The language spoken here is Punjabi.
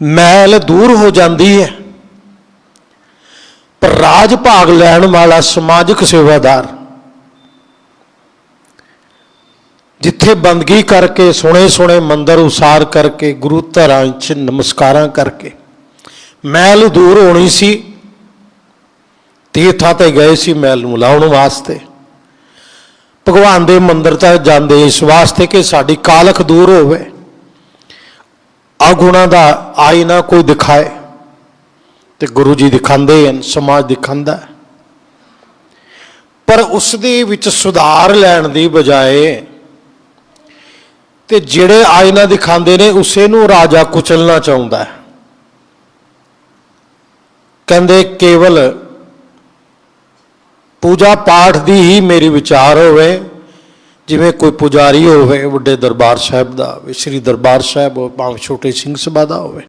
ਮੈਲ ਦੂਰ ਹੋ ਜਾਂਦੀ ਹੈ। ਪਰ ਰਾਜ ਭਾਗ ਲੈਣ ਵਾਲਾ ਸਮਾਜਿਕ ਸੇਵਾਦਾਰ ਜਿੱਥੇ ਬੰਦਗੀ ਕਰਕੇ ਸੋਹਣੇ ਸੋਹਣੇ ਮੰਦਰ ਉਸਾਰ ਕਰਕੇ, ਗੁਰੂ ਧਰਾਂ 'ਚ ਨਮਸਕਾਰਾਂ ਕਰਕੇ ਮੈਲ ਦੂਰ ਹੋਣੀ ਸੀ, ਤੀਰਥਾਂ ਤੇ ਗਏ ਸੀ ਮੈਲ ਨੂੰ ਲਾਉਣ ਵਾਸਤੇ। ਭਗਵਾਨ ਦੇ ਮੰਦਰ ਤਾਂ ਜਾਂਦੇ ਇਸ ਵਾਸਤੇ ਕਿ ਸਾਡੀ ਕਾਲਖ ਦੂਰ ਹੋਵੇ। ਅਗੁਣਾ ਦਾ ਆਇਨਾ ਕੋਈ ਦਿਖਾਏ ਤੇ ਗੁਰੂ ਜੀ ਦਿਖਾਉਂਦੇ ਹਨ, ਸਮਾਜ ਦਿਖਾਉਂਦਾ ਪਰ ਉਸ ਦੇ ਵਿੱਚ ਸੁਧਾਰ ਲੈਣ ਦੀ ਬਜਾਏ ਤੇ ਜਿਹੜੇ ਆਇਨਾ ਦਿਖਾਉਂਦੇ ਨੇ, ਉਸੇ ਨੂੰ ਰਾਜਾ ਕੁਚਲਣਾ ਚਾਹੁੰਦਾ ਹੈ। ਕਹਿੰਦੇ, ਕੇਵਲ ਪੂਜਾ ਪਾਠ ਦੀ ਹੀ ਮੇਰੀ ਵਿਚਾਰ ਹੋਵੇ ਜਿਵੇਂ ਕੋਈ ਪੁਜਾਰੀ ਹੋਵੇ, ਵੱਡੇ ਦਰਬਾਰ ਸਾਹਿਬ ਦਾ ਹੋਵੇ ਸ੍ਰੀ ਦਰਬਾਰ ਸਾਹਿਬ ਹੋਵੇ ਭਾਵੇਂ ਛੋਟੇ ਸਿੰਘ ਸਭਾ ਦਾ ਹੋਵੇ